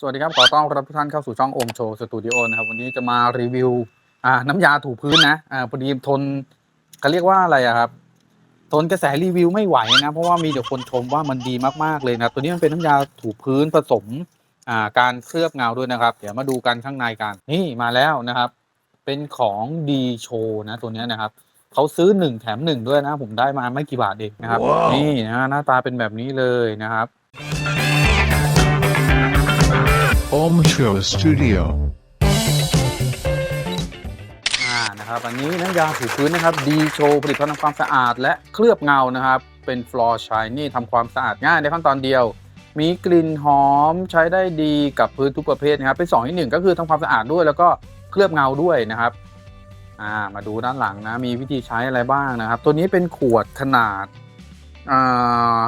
สวัสดีครับ ขอต้อนรับทุกท่านเข้าสู่ช่องโอมโชว์สตูดิโอนะครับ วันนี้จะมารีวิวอ่าน้ำยาถูพื้นนะอ่าพอดีทนเขาเรียกว่าอะไรอะครับ ทนกระแสรีวิวไม่ไหวนะ เพราะว่ามีแต่คนชมว่ามันดีมากๆเลยนะครับตัวนี้มันเป็นน้ำยาถูพื้นผสมอ่าการเคลือบเงาด้วยนะครับ เดี๋ยวมาดูกันข้างในกันนี่มาแล้วนะครับ เป็นของดีโชนะตัวเนี้ยนะครับเขาซื้อหนึ่งแถมหนึ่งด้วยนะ ผมได้มาไม่กี่บาทเองนะครับว้าวนี่นะหน้าตาเป็นแบบนี้เลยนะครับ Om Show Studio. อ่านะครับอันนี้น้ำยาถูพื้นนะครับดีโชว์ผลิตภัณฑ์ทำความสะอาดและเคลือบเงานะครับ เป็นฟลอร์ชายนี่ทำความสะอาดง่ายในขั้นตอนเดียว มีกลิ่นหอมใช้ได้ดีกับพื้นทุกประเภทนะครับ เป็น2ที่หนึ่งก็คือทำความสะอาดด้วย แล้วก็เคลือบเงาด้วยนะครับอ่ามาดูด้านหลังนะ มีวิธีใช้อะไรบ้างนะครับ ตัวนี้เป็นขวดขนาดอ่า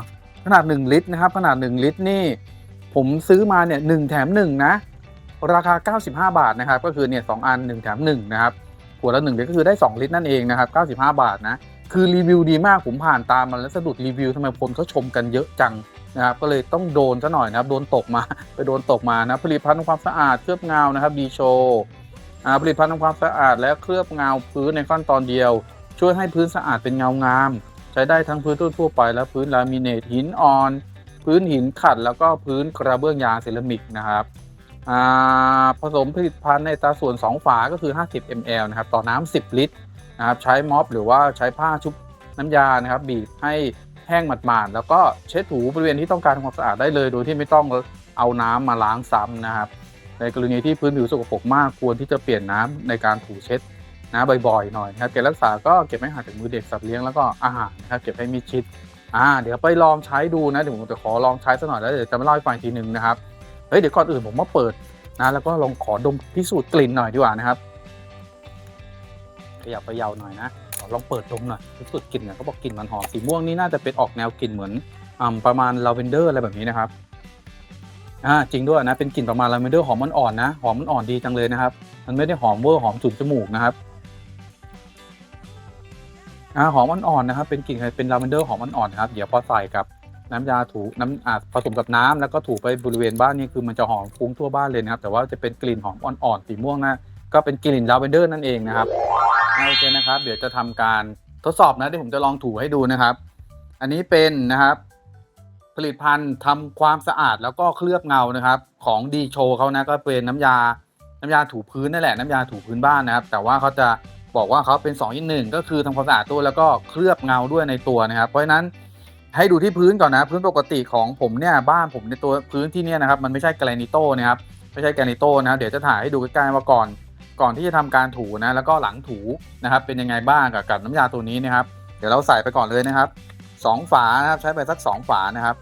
ขนาด 1 ลิตรนะครับ ขนาด 1 ลิตรนี่ ผมซื้อมาเนี่ยหนึ่งแถมหนึ่งนะราคา 95 บาทนะครับก็คือเนี่ยสองอัน 1 แถม1นะครับขวดละ1ลิตรก็คือได้ 2 ลิตรนั่นเองนะครับ95 บาทนะคือรีวิวดีมากผมผ่านตามมาแล้วสะดุดรีวิวทำไมคนเขาชมกันเยอะจังนะครับก็เลยต้องโดนซะหน่อยนะครับโดนตกมาไปโดนตกมานะผลิตภัณฑ์ทำความสะอาดเคลือบเงานะครับดีโชผลิตภัณฑ์ทำความสะอาดและเคลือบเงาพื้นในขั้นตอนเดียว ช่วยให้พื้นสะอาดเป็นเงางาม ใช้ได้ทั้งพื้นทั่วไปและพื้นลามิเนตหินอ่อน พื้นหินขัดแล้วก็พื้นกระเบื้องยางเซรามิกนะครับอ่าผสมผลิตภัณฑ์ในอัตาส่วน 2 ฝาก็คือ 50 ml นะครับ ต่อน้ำ 10 ลิตรนะครับ ใช้ม็อบหรือว่าใช้ผ้าชุบน้ำยานะครับ บีบให้แห้งหมาดๆ แล้วก็เช็ดถูบริเวณที่ต้องการทำความสะอาดได้เลย โดยที่ไม่ต้องเอาน้ำมาล้างซ้ำนะครับ ในกรณีที่พื้นผิวสกปรกมากควรที่จะเปลี่ยนน้ำในการถูเช็ดนะบ่อยๆ หน่อยนะครับ เก็บรักษาก็เก็บไม่ห่างจากมือเด็กสัตว์เลี้ยงแล้วก็อาหารนะครับ เก็บให้มิดชิด อ่าเดี๋ยวไปลองใช้ดูนะเดี๋ยวผมจะขอลองใช้สักหน่อยแล้วเดี๋ยวจะมาเล่าให้ฟังอีกทีหนึ่งนะครับเฮ้ยเดี๋ยวก่อนอื่นผมมาเปิดนะแล้วก็ลองขอดมพิสูจน์กลิ่นหน่อยดีกว่านะครับขยับไปยาวหน่อยนะอลองเปิดดมหน่อยพิสูจน์กลิ่นเนี่ยเขาบอกกลิ่นมันหอมสีม่วงนี่น่าจะเป็นออกแนวกลิ่นเหมือนอ่าประมาณลาเวนเดอร์อะไรแบบนี้นะครับอ่าจริงด้วยนะเป็นกลิ่นประมาณลาเวนเดอร์หอมมันอ่อนนะหอมมันอ่อนดีจังเลยนะครับ มันไม่ได้หอมเวอร์หอมสุดจมูกนะครับ อ่าหอมอ่อนๆนะครับ เป็นกลิ่นเป็นลาเวนเดอร์หอมอ่อนๆครับเดี๋ยวพอใส่กับน้ำยาถูน้ำอ่าผสมกับน้ำแล้วก็ถูไปบริเวณบ้านนี่คือมันจะหอมฟุ้งทั่วบ้านเลยนะครับ แต่ว่าจะเป็นกลิ่นหอมอ่อนๆสีม่วงนะก็เป็นกลิ่นลาเวนเดอร์นั่นเองนะครับโอเคนะครับ เดี๋ยวจะทำการทดสอบนะเดี๋ยวผมจะลองถูให้ดูนะครับ อันนี้เป็นนะครับ ผลิตภัณฑ์ทำความสะอาดแล้วก็เคลือบเงานะครับ ของดีโชเขานะก็เป็นน้ำยาน้ำยาถูพื้นนั่นแหละน้ำยาถูพื้นบ้านนะครับ แต่ว่าเขาจะ บอกว่าเขาเป็น2องหนึ่งก็คือทำความสะอาดตัวแล้วก็เคลือบเงาด้วยในตัวนะครับ เพราะฉะนั้นให้ดูที่พื้นก่อนนะ พื้นปกติของผมเนี่ยบ้านผมในตัวพื้นที่เนี่ยนะครับมันไม่ใช่แกรนิโต้นะครับไม่ใช่แกรนิโต้นะเดี๋ยวจะถ่ายให้ดูใกล้ๆว่าก่อน ก่อนที่จะทำการถูนะแล้วก็หลังถูนะครับเป็นยังไงบ้างกับกับน้ำยาตัวนี้นะครับ เดี๋ยวเราใส่ไปก่อนเลยนะครับสองฝานะครับใช้ไปสักสองฝานะครับ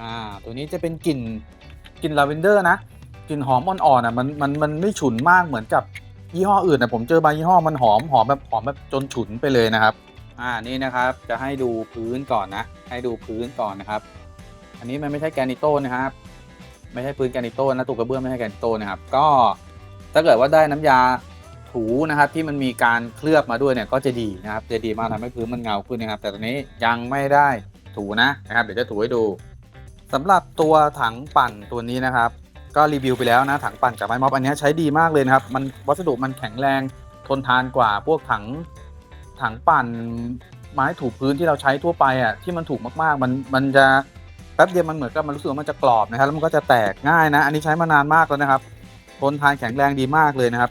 อ่าตัวนี้จะเป็นกลิ่น กลิ่นลาเวนเดอร์นะกลิ่นหอมอ่อนๆอะมันมันมันไม่ฉุนมากเหมือนกับยี่ห้ออื่นนะผมเจอบางยี่ห้อมันหอมหอมแบบหอมแบบจนฉุนไปเลยนะครับอ่านี่นะครับจะให้ดูพื้นก่อนนะ ให้ดูพื้นก่อนนะครับ อันนี้มันไม่ใช่แกนิโต้นะครับ ไม่ใช่พื้นแกนิโต้นะตูกระเบื้องไม่ใช่แกนิโต้นะครับ ก็ถ้าเกิดว่าได้น้ำยาถูนะครับที่มันมีการเคลือบมาด้วยเนี่ยก็จะดีนะครับจะดีมากทำให้พื้นมันเงาขึ้นนะครับ แต่ตอนนี้ยังไม่ได้ถูนะนะครับ เดี๋ยวจะถูให้ดู สำหรับตัวถังปั่นตัวนี้นะครับ ก็รีวิวไปแล้วนะถังปั่นกับไม้ม็อบอันนี้ใช้ดีมากเลยนะครับมันวัสดุมันแข็งแรงทนทานกว่าพวกถังถังปั่นไม้ถูพื้นที่เราใช้ทั่วไปอะที่มันถูกมากๆ มันมันจะแป๊บเดียวมันเหมือนกับมันรู้สึกว่ามันจะกรอบนะครับแล้วมันก็จะแตกง่ายนะ อันนี้ใช้มานานมากแล้วนะครับ ทนทานแข็งแรงดีมากเลยนะครับ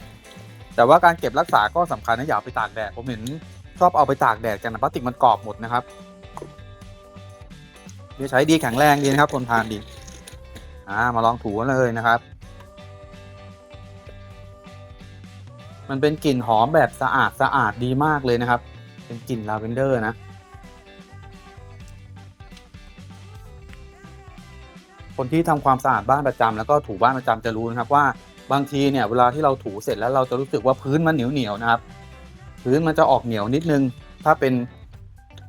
แต่ว่าการเก็บรักษาก็สำคัญนะอย่าเอาไปตากแดดผมเห็นชอบเอาไปตากแดดกันนะพลาสติกมันกรอบหมดนะครับ นี่ใช้ดีแข็งแรงดีนะครับทนทานดี อ่า มาลองถูกันเลยนะครับ มันเป็นกลิ่นหอมแบบสะอาดสะอาดดีมากเลยนะครับ เป็นกลิ่นลาเวนเดอร์นะ คนที่ทำความสะอาดบ้านประจำแล้วก็ถูบ้านประจำจะรู้นะครับว่าบางทีเนี่ยเวลาที่เราถูเสร็จแล้วเราจะรู้สึกว่าพื้นมันเหนียวเหนียวนะครับ พื้นมันจะออกเหนียวนิดนึง ถ้าเป็น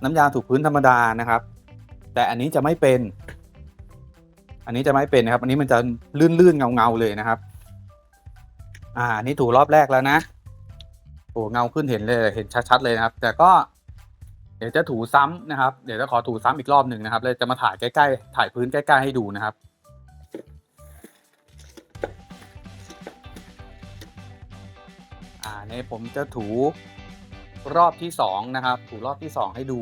น้ำยาถูพื้นธรรมดานะครับ แต่อันนี้จะไม่เป็น อันนี้จะไม่เป็นนะครับ อันนี้มันจะลื่นๆเงาๆเลยนะครับ อ่าอันนี้ถูรอบแรกแล้วนะโอ้เงาขึ้นเห็นเลยเห็นชัด ๆ เลยนะครับ แต่ก็เดี๋ยวจะถูซ้ำนะครับ เดี๋ยวจะขอถูซ้ำอีกรอบหนึ่งนะครับเลยจะมาถ่ายใกล้ๆถ่ายพื้นใกล้ๆให้ดูนะครับอ่าเนี่ยผมจะถูรอบที่สองนะครับ ถูรอบที่สองให้ดู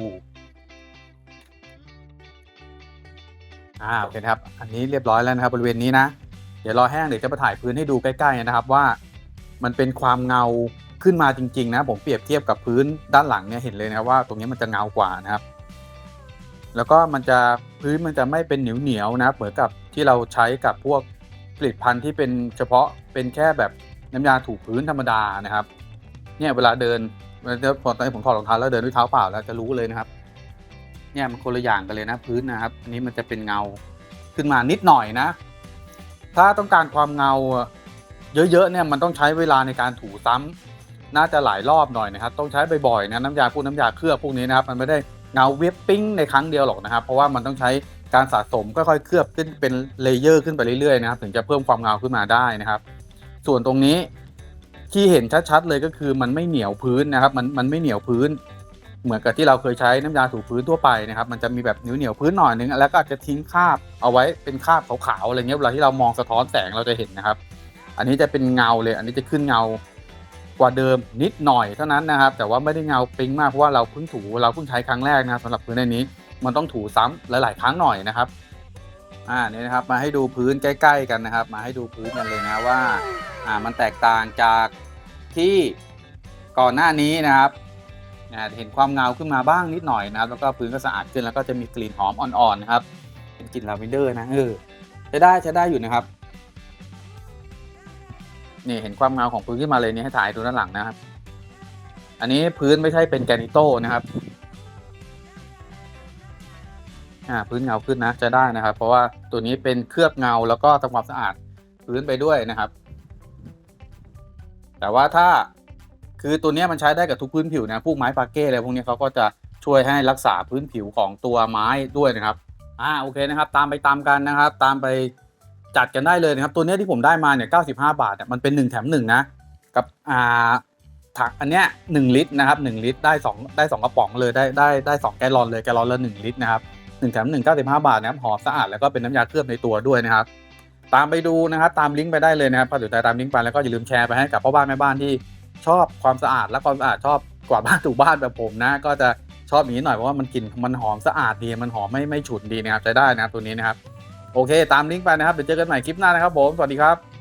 อ่าโอเคครับ อันนี้เรียบร้อยแล้วนะครับบริเวณนี้นะ เดี๋ยวรอแห้งเดี๋ยวจะมาถ่ายพื้นให้ดูใกล้ๆนะครับว่า มันเป็นความเงาขึ้นมาจริง ๆ นะ ผมเปรียบเทียบกับพื้นด้านหลังเนี่ยเห็นเลยนะว่า ตรงนี้มันจะเงากว่านะครับ แล้วก็มันจะพื้นมันจะไม่เป็นเหนียวๆนะครับเหมือนกับที่เราใช้กับพวกผลิตภัณฑ์ที่เป็นเฉพาะเป็นแค่แบบน้ำยาถูพื้นธรรมดานะครับ เนี่ยเวลาเดินเวลาเดินตอนนี้ผมถอดรองเท้าแล้วเดินด้วยเท้าเปล่าแล้วจะรู้เลยนะครับ เนี่ยมันคนละอย่างกันเลยนะพื้นนะครับอันนี้มันจะเป็นเงาขึ้นมานิดหน่อยนะ ถ้าต้องการความเงาเยอะๆเนี่ยมันต้องใช้เวลาในการถูซ้ำน่าจะหลายรอบหน่อยนะครับ ต้องใช้บ่อยๆนะน้ำยาพวกน้ำยาเคลือบพวกนี้นะครับ มันไม่ได้เงาเว็บปิ้งในครั้งเดียวหรอกนะครับ เพราะว่ามันต้องใช้การสะสมค่อยๆเคลือบขึ้นเป็นเลเยอร์ขึ้นไปเรื่อยๆนะครับ ถึงจะเพิ่มความเงาขึ้นมาได้นะครับ ส่วนตรงนี้ที่เห็นชัดๆเลยก็คือมันไม่เหนียวพื้นนะครับ มันมันไม่เหนียวพื้น เหมือนกับที่เราเคยใช้น้ำยาถูพื้นทั่วไปนะครับ มันจะมีแบบเหนียวเหนียวๆพื้นหน่อยนึงแล้วก็อาจจะทิ้งคราบเอาไว้เป็นคราบขาวๆอะไรเงี้ยเวลาที่เรามองสะท้อนแสงเราจะเห็นนะครับ อันนี้จะเป็นเงาเลย อันนี้จะขึ้นเงากว่าเดิมนิดหน่อยเท่านั้นนะครับ แต่ว่าไม่ได้เงาปิ๊งมากเพราะว่าเราเพิ่งถูเราเพิ่งใช้ครั้งแรกนะครับสำหรับพื้นในนี้ มันต้องถูซ้ำหลาย ๆ ครั้งหน่อยนะครับอ่านี่นะครับมาให้ดูพื้นใกล้ ๆ กันนะครับ มาให้ดูพื้นกันเลยนะว่าอ่ามันแตกต่างจากที่ก่อนหน้านี้นะครับ อ่าเห็นความเงาขึ้นมาบ้างนิดหน่อยนะครับ แล้วก็พื้นก็สะอาดขึ้นแล้วก็จะมีกลิ่นหอมอ่อนๆนะครับ เป็นกลิ่นลาเวนเดอร์นะเออใช้ได้ใช้ได้อยู่นะครับนี่เห็นความเงาของพื้นขึ้นมาเลยนี่ให้ถ่ายดูด้านหลังนะครับ อันนี้พื้นไม่ใช่เป็นแกรนิโต้นะครับอ่าพื้นเงาขึ้นนะจะได้นะครับ เพราะว่าตัวนี้เป็นเคลือบเงาแล้วก็ทำความสะอาดพื้นไปด้วยนะครับ แต่ว่าถ้า คือตัวนี้มันใช้ได้กับทุกพื้นผิวนะพวกไม้ปาเก้อะไรพวกนี้เขาก็จะช่วยให้รักษาพื้นผิวของตัวไม้ด้วยนะครับอ่าโอเคนะครับ ตามไปตามกันนะครับ ตามไปจัดกันได้เลยนะครับ ตัวนี้ที่ผมได้มาเนี่ย95บห้าบาทเนี่ยมันเป็น1แถม1นะกับอ่าถังอันเนี้ย1ลิตรนะครับ1ลิตรได้2ได้2กระป๋องเลยได้ได้ได้2แกลลอนเลยแกลลอนละ1ลิตรนะครับ1แถม1 95บาทนะครับหอมสะอาดแล้วก็เป็นน้ำยาเคลือบในตัวด้วยนะครับ ตามไปดูนะครับตามลิงก์ไปได้เลยนะครับพอสนใจตามลิงก์ไปแล้วก็อย่าลืมแชร์ไปให้กับพ่อบ้านแม่บ้านที่ ชอบความสะอาดและความสะอาดชอบกว่าบ้านถูบ้านแบบผมนะ ก็จะชอบอย่างนี้หน่อยเพราะว่ามันกลิ่นมันหอมสะอาดดีมันหอมไม่ไม่ฉุนดีนะครับใช้ได้นะครับตัวนี้นะครับโอเค ตามลิงก์ไปนะครับเดี๋ยวเจอกันใหม่คลิปหน้านะครับผมสวัสดีครับ